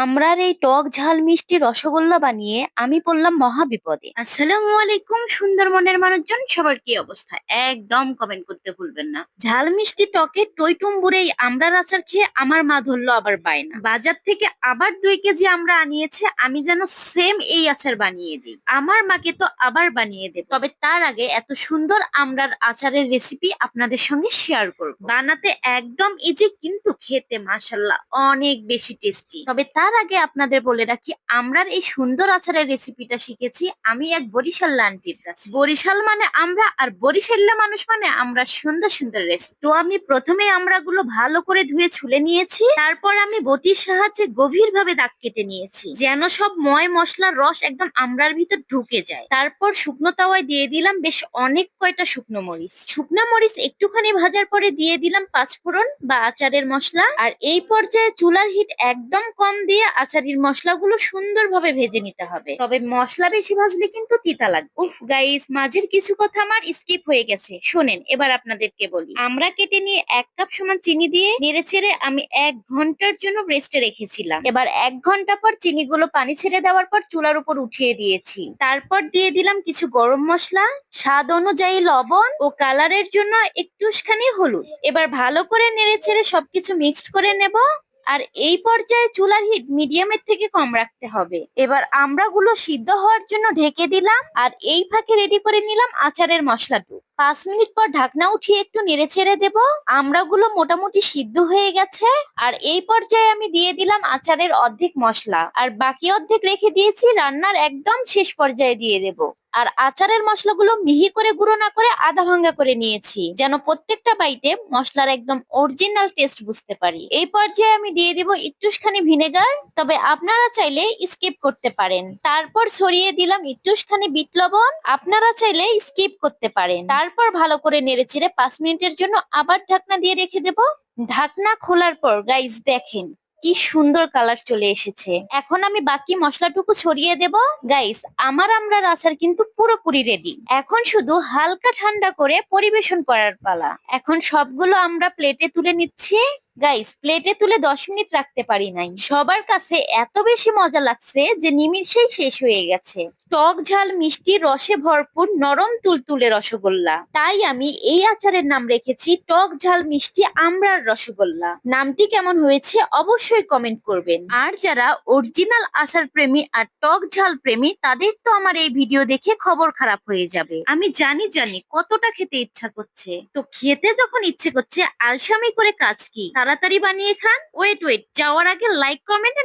আমরার এই টক ঝাল মিষ্টি রসগোল্লা বানিয়ে আমি পড়লাম মহা বিপদে আসসালামু আলাইকুম সুন্দরবনের মানুষজন সবার কি অবস্থা? একদম কমেন্ট করতে ভুলবেন না। ঝাল মিষ্টি টকে টইটুম্বুরে এই আমড়ার আচার খেয়ে আমার মা ধরলো আবার বায়না বাজার থেকে আবার দুই কেজি আমরা আনিয়েছে আমি যেন সেম এই আচার বানিয়ে দিই। আমার মাকে তো আবার বানিয়ে দেব। তবে তার আগে এত সুন্দর আমড়ার আচারের রেসিপি আপনাদের সঙ্গে শেয়ার করব। বানাতে একদম ইজি কিন্তু খেতে মাসাল্লাহ অনেক বেশি টেস্টি তবে তার আগে আপনাদের বলে রাখি, আমরার এই সুন্দর আচারের রেসিপিটা শিখেছি আমি এক বরিশাল আন্টির কাছে। বরিশাল মানে আমরা আর বরিশাল্লা মানুষ মানে আমরা সুন্দর সুন্দর রেসিপি তো আমি প্রথমে আমরাগুলো ভালো করে ধুয়ে ছুলে নিয়েছি, তারপর আমি বটির সাহায্যে গভীর ভাবে দাগ কেটে নিয়েছি, যেন সব ময় মশলার রস একদম আমরার ভিতর ঢুকে যায়। তারপর শুকনো তাওয়ায় দিয়ে দিলাম বেশ অনেক কয়টা শুকনো মরিচ। শুকনো মরিচ একটুখানি ভাজার পরে দিয়ে দিলাম পাঁচফোড়ন বা আচারের মশলা। আর এই পর্যায়ে চুলার হিট একদম কম দিয়ে আচারির মশলাগুলো সুন্দরভাবে ভেজে নিতে হবে। তবে মশলা বেশি ভাজলে কিন্তু তিতা লাগবে। উফ গাইস মাঝের কিছু কথা আমার স্কিপ হয়ে গেছে। শোনেন, এবার আপনাদেরকে বলি। আমরা কেটে নিয়ে এক কাপ সমান চিনি দিয়ে নেড়ে ছেড়ে আমি এক ঘণ্টার জন্য রেস্টে রেখেছিলাম। এবার এক ঘণ্টা পর চিনিগুলো পানি ছেড়ে দেওয়ার পর চুলার উপর উঠিয়ে দিয়েছি। তারপর দিয়ে দিলাম কিছু গরম মশলা, স্বাদ অনুযায়ী লবণ ও কালারের জন্য একটুখানি হলুদ। এবার ভালো করে নেড়ে ছেড়ে সবকিছু মিক্সড করে নেব। আর এই পর্যায়ে চুলার হিট মিডিয়ামের থেকে কম রাখতে হবে। এবার আমড়াগুলো সিদ্ধ হওয়ার জন্য ঢেকে দিলাম আর এই ফাঁকে রেডি করে নিলাম আচারের মশলাটু পাঁচ মিনিট পর ঢাকনা উঠিয়ে একটু নেড়ে ছেড়ে দেব। আমড়াগুলো মোটামুটি সিদ্ধ হয়ে গেছে আর এই পর্যায়ে আমি দিয়ে দিলাম আচারের অর্ধেক মশলা। আর বাকি অর্ধেক রেখে দিয়েছি, রান্নার একদম শেষ পর্যায়ে দিয়ে দেব। আর আচারের মশলাগুলো মিহি করে গুঁড়ো না করে আধা ভাঙ্গা করে নিয়েছি, যেন প্রত্যেকটা বাইটে মশলার একদম অরিজিনাল টেস্ট বুঝতে পারি। এই পর্যায়ে আমি দিয়ে দিব একটুখানি ভিনেগার তবে আপনারা চাইলে স্কিপ করতে পারেন। তারপর ছড়িয়ে দিলাম একটুখানি বিট লবণ, আপনারা চাইলে স্কিপ করতে পারেন। তারপর ভালো করে নেড়ে নেড়েচেড়ে পাঁচ মিনিটের জন্য আবার ঢাকনা দিয়ে রেখে দেব। ঢাকনা খোলার পর গাইজ দেখেন কি সুন্দর কালার চলে এসেছে। এখন আমি বাকি মশলাটুকু ছড়িয়ে দেব। গাইস আমার আমরার আচার কিন্তু পুরোপুরি রেডি এখন শুধু হালকা ঠান্ডা করে পরিবেশন করার পালা। এখন সবগুলো আমরা প্লেটে তুলে নিচ্ছি। গাইস প্লেটে তুলে দশ মিনিট রাখতে পারি নাই। সবার কাছে এত বেশি মজা লাগছে যে নিমিষেই শেষ হয়ে গেছে। টক ঝাল, মিষ্টি, রসে ভরপুর, নরম তুলতুলে রসগোল্লা। তাই আমি এই আচারের নাম রেখেছি টক ঝাল, মিষ্টি, আমরার রসগোল্লা। নামটি কেমন হয়েছে অবশ্যই কমেন্ট করবেন। আর যারা অরিজিনাল আচার প্রেমী আর টক ঝাল প্রেমী, তাদের তো আমার এই ভিডিও দেখে খবর খারাপ হয়ে যাবে। আমি জানি জানি কতটা খেতে ইচ্ছা করছে। তো খেতে যখন ইচ্ছে করছে, আলসামি করে কাজ কি? তাড়াতাড়ি বানিয়ে খান? ওয়েট ওয়েট যাওয়ার আগে লাইক কমেন্ট